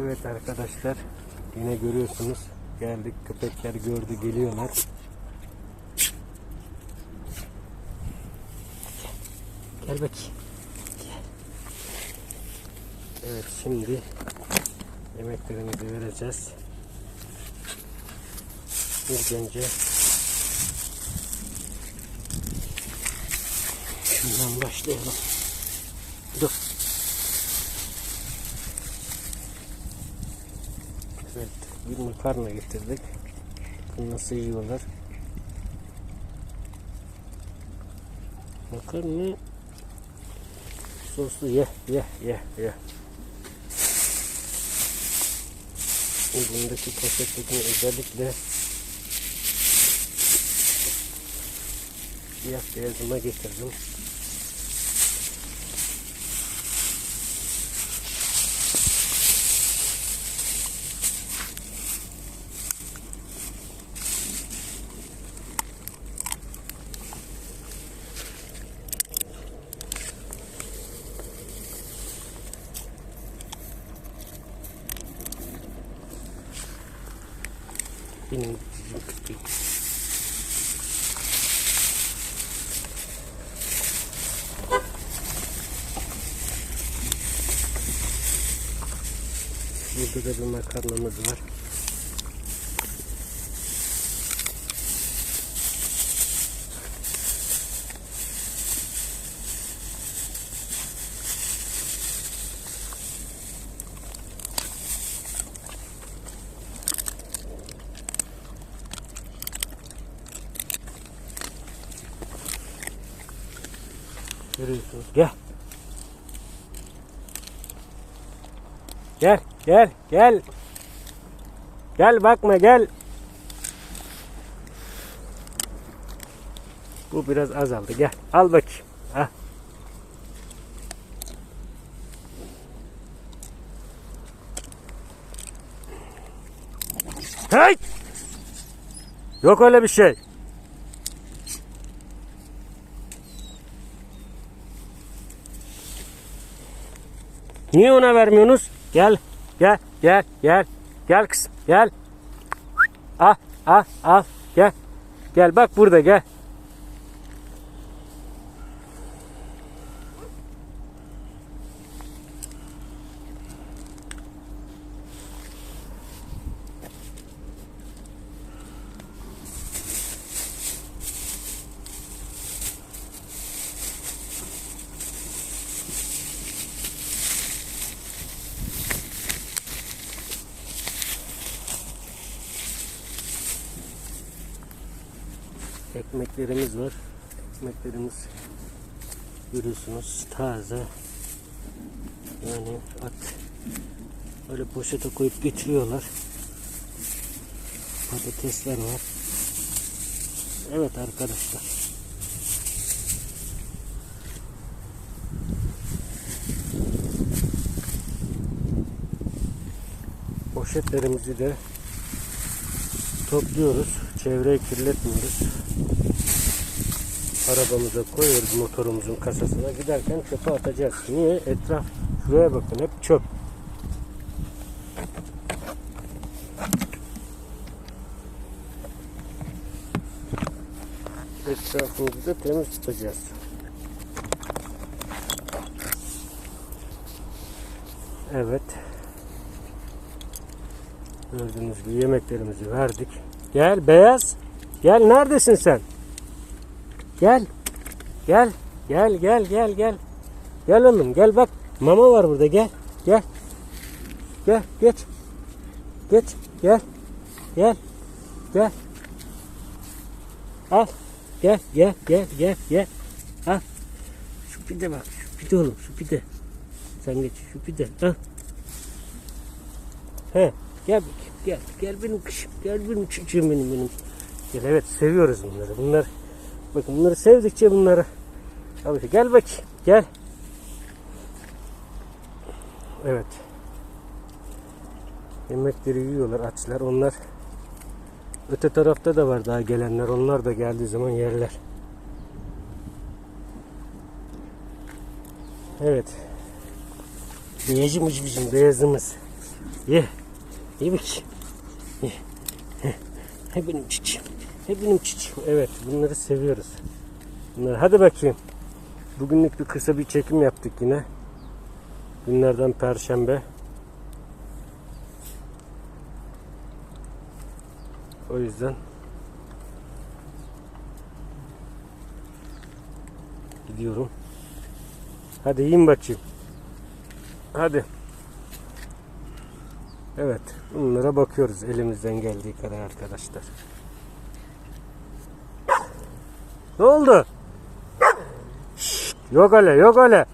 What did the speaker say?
Evet arkadaşlar yine görüyorsunuz geldik köpekler gördü geliyorlar. Gel bakayım. Gel. Evet şimdi yemeklerimizi vereceğiz. İlk önce şundan başlayalım. Dur. Evet, bir makarna getirdik. Nasıl yiyorlar? Makarna soslu ye ye ye ye. Bundaki poşettekini özellikle siyah beyazıma getirdim. Benim cicim köpek. Burada da bir makarnamız var. Görüyorsunuz. Gel. Gel, gel, gel. Gel bakma gel. Bu biraz azaldı. Gel. Al bakayım. Ha. Hey! Yok öyle bir şey. Niye ona vermiyorsunuz? Gel, gel, gel, gel. Gel kızım, gel. Al, al, al. Gel. Gel bak burada gel. Ekmeklerimiz var. Ekmeklerimiz görüyorsunuz taze. Yani at öyle poşete koyup getiriyorlar. Patatesler var. Evet arkadaşlar. Poşetlerimizi de topluyoruz. Çevreyi kirletmiyoruz. Arabamıza koyuyoruz motorumuzun kasasına. Giderken çöpe atacağız. Niye? Etraf şuraya bakın hep çöp. Etrafımızı da temiz tutacağız. Evet. Gördüğünüz gibi yemeklerimizi verdik. Gel beyaz. Gel neredesin sen? Gel. Gel. Gel gel gel gel. Gel oğlum gel bak. Mama var burada gel. Gel. Gel geç. Geç. Gel. Gel. Gel. Al. Gel gel gel gel gel. Al. Şu pide bak. Şu pide oğlum şu pide. Sen geç şu pide. Al. He. Gel. Gel. Gel benim kışım. Gel benim çocuğum benim benim. Gel evet seviyoruz bunları. Bunlar bakın bunları sevdikçe bunları Abi gel bakayım. Gel. Evet. Yemekleri yiyorlar açlar. Onlar öte tarafta da var daha gelenler. Onlar da geldiği zaman yerler. Evet. Beyazımız bizim beyazımız. Ye. Ye bakayım. He benim çiçeğim. He benim çiçeğim. Evet bunları seviyoruz. Bunları. Hadi bakayım. Bugünlük bir kısa bir çekim yaptık yine. Günlerden perşembe. O yüzden gidiyorum. Hadi yiyin bakayım. Hadi. Evet, bunlara bakıyoruz elimizden geldiği kadar arkadaşlar. Ne oldu? Şşt, yok öyle, yok öyle.